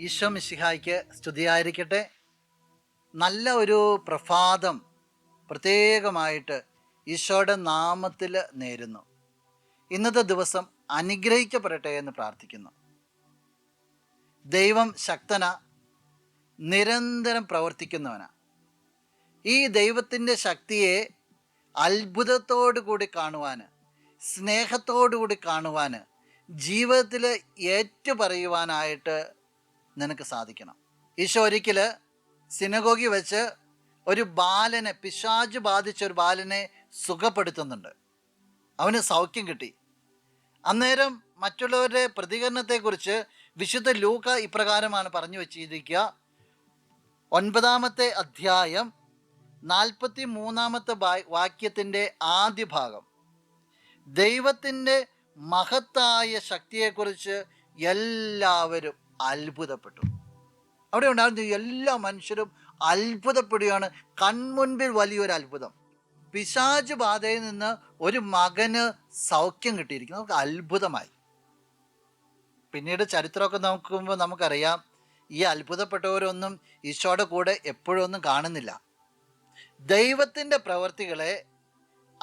ഈശോ മിശിഹായ്ക്ക് സ്തുതിയായിരിക്കട്ടെ. നല്ല ഒരു പ്രഭാതം പ്രത്യേകമായിട്ട് ഈശോയുടെ നാമത്തിൽ നേരുന്നു. ഇന്നത്തെ ദിവസം അനുഗ്രഹിക്കപ്പെടട്ടെ എന്ന് പ്രാർത്ഥിക്കുന്നു. ദൈവം ശക്തന നിരന്തരം പ്രവർത്തിക്കുന്നവനാ. ഈ ദൈവത്തിന്റെ ശക്തിയെ അത്ഭുതത്തോടു കൂടി കാണുവാൻ സ്നേഹത്തോടു കൂടി കാണുവാൻ ജീവിതത്തിൽ ഏറ്റു പറയുവാനായിട്ട് നിനക്ക് സാധിക്കണം. ഈശോ ഒരിക്കൽ സിനഗോഗി വെച്ച് ഒരു ബാലനെ പിശാജ് ബാധിച്ച ഒരു ബാലനെ സുഖപ്പെടുത്തുന്നുണ്ട്. അവന് സൗഖ്യം കിട്ടി. അന്നേരം മറ്റുള്ളവരുടെ പ്രതികരണത്തെക്കുറിച്ച് വിശുദ്ധ ലൂക്ക ഇപ്രകാരമാണ് പറഞ്ഞു വച്ചിരിക്കുക. ഒൻപതാമത്തെ അധ്യായം നാൽപ്പത്തി മൂന്നാമത്തെ വാക്യത്തിന്റെ ആദ്യ ഭാഗം. ദൈവത്തിന്റെ മഹത്തായ ശക്തിയെക്കുറിച്ച് എല്ലാവരും അത്ഭുതപ്പെട്ടു. അവിടെ ഉണ്ടായിരുന്ന എല്ലാ മനുഷ്യരും അത്ഭുതപ്പെടുകയാണ്. കൺമുൻപിൽ വലിയൊരു അത്ഭുതം. പിശാജ് ബാധയിൽ നിന്ന് ഒരു മകന് സൗഖ്യം കിട്ടിയിരിക്കുന്നു. നമുക്ക് അത്ഭുതമായി. പിന്നീട് ചരിത്രമൊക്കെ നോക്കുമ്പോൾ നമുക്കറിയാം. ഈ അത്ഭുതപ്പെട്ടവരൊന്നും ഈശോയുടെ കൂടെ എപ്പോഴും ഒന്നും കാണുന്നില്ല. ദൈവത്തിന്റെ പ്രവൃത്തികളെ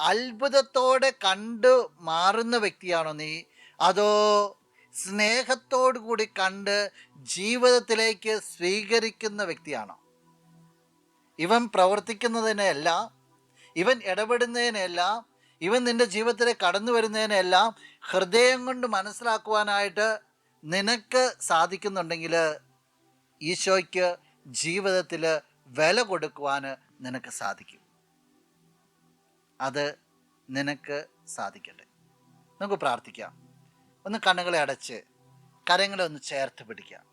അത്ഭുതത്തോടെ കണ്ടു മാറുന്ന വ്യക്തിയാണോ നീ? അതോ സ്നേഹത്തോടു കൂടി കണ്ട് ജീവിതത്തിലേക്ക് സ്വീകരിക്കുന്ന വ്യക്തിയാണോ. ഇവൻ പ്രവർത്തിക്കുന്നതിനെയല്ല ഇവൻ ഇടപെടുന്നതിനെയല്ല ഇവൻ നിന്റെ ജീവിതത്തിലെ കടന്നു വരുന്നതിനെല്ലാം ഹൃദയം കൊണ്ട് മനസ്സിലാക്കുവാനായിട്ട് നിനക്ക് സാധിക്കുന്നുണ്ടെങ്കിൽ ഈശോയ്ക്ക് ജീവിതത്തിൽ വില കൊടുക്കുവാൻ നിനക്ക് സാധിക്കും. അത് നിനക്ക് സാധിക്കട്ടെ. നമുക്ക് പ്രാർത്ഥിക്കാം. ഒന്ന് കണ്ണുകളെ അടച്ച് കരങ്ങളെ ഒന്ന് ചേർത്ത് പിടിക്കാം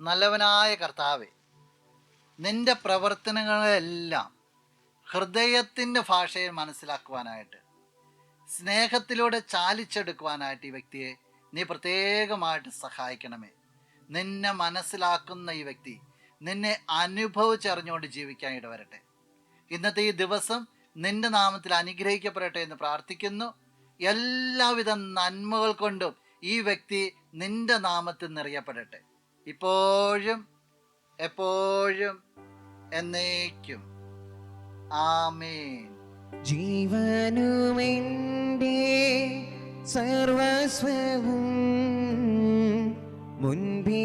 നല്ലവനായ കർത്താവെ നിന്റെ പ്രവർത്തനങ്ങളെല്ലാം ഹൃദയത്തിന്റെ ഭാഷയിൽ മനസ്സിലാക്കുവാനായിട്ട് സ്നേഹത്തിലൂടെ ചാലിച്ചെടുക്കുവാനായിട്ട് ഈ വ്യക്തിയെ നീ പ്രത്യേകമായിട്ട് സഹായിക്കണമേ. നിന്നെ മനസ്സിലാക്കുന്ന ഈ വ്യക്തി നിന്നെ അനുഭവിച്ചറിഞ്ഞുകൊണ്ട് ജീവിക്കാൻ ഇടവരട്ടെ. ഇന്നത്തെ ഈ ദിവസം നിന്റെ നാമത്തിൽ അനുഗ്രഹിക്കപ്പെടട്ടെ എന്ന് പ്രാർത്ഥിക്കുന്നു. എല്ലാവിധ നന്മകൾ കൊണ്ടും ഈ വ്യക്തി നിന്റെ നാമത്തിൽ നിറയപ്പെടട്ടെ. ഇപ്പോഴും എപ്പോഴും എന്നേക്കും. ആമേൻ. ജീവനുമെന്റെ സർവസ്വവും മുൻപിലണച്ച്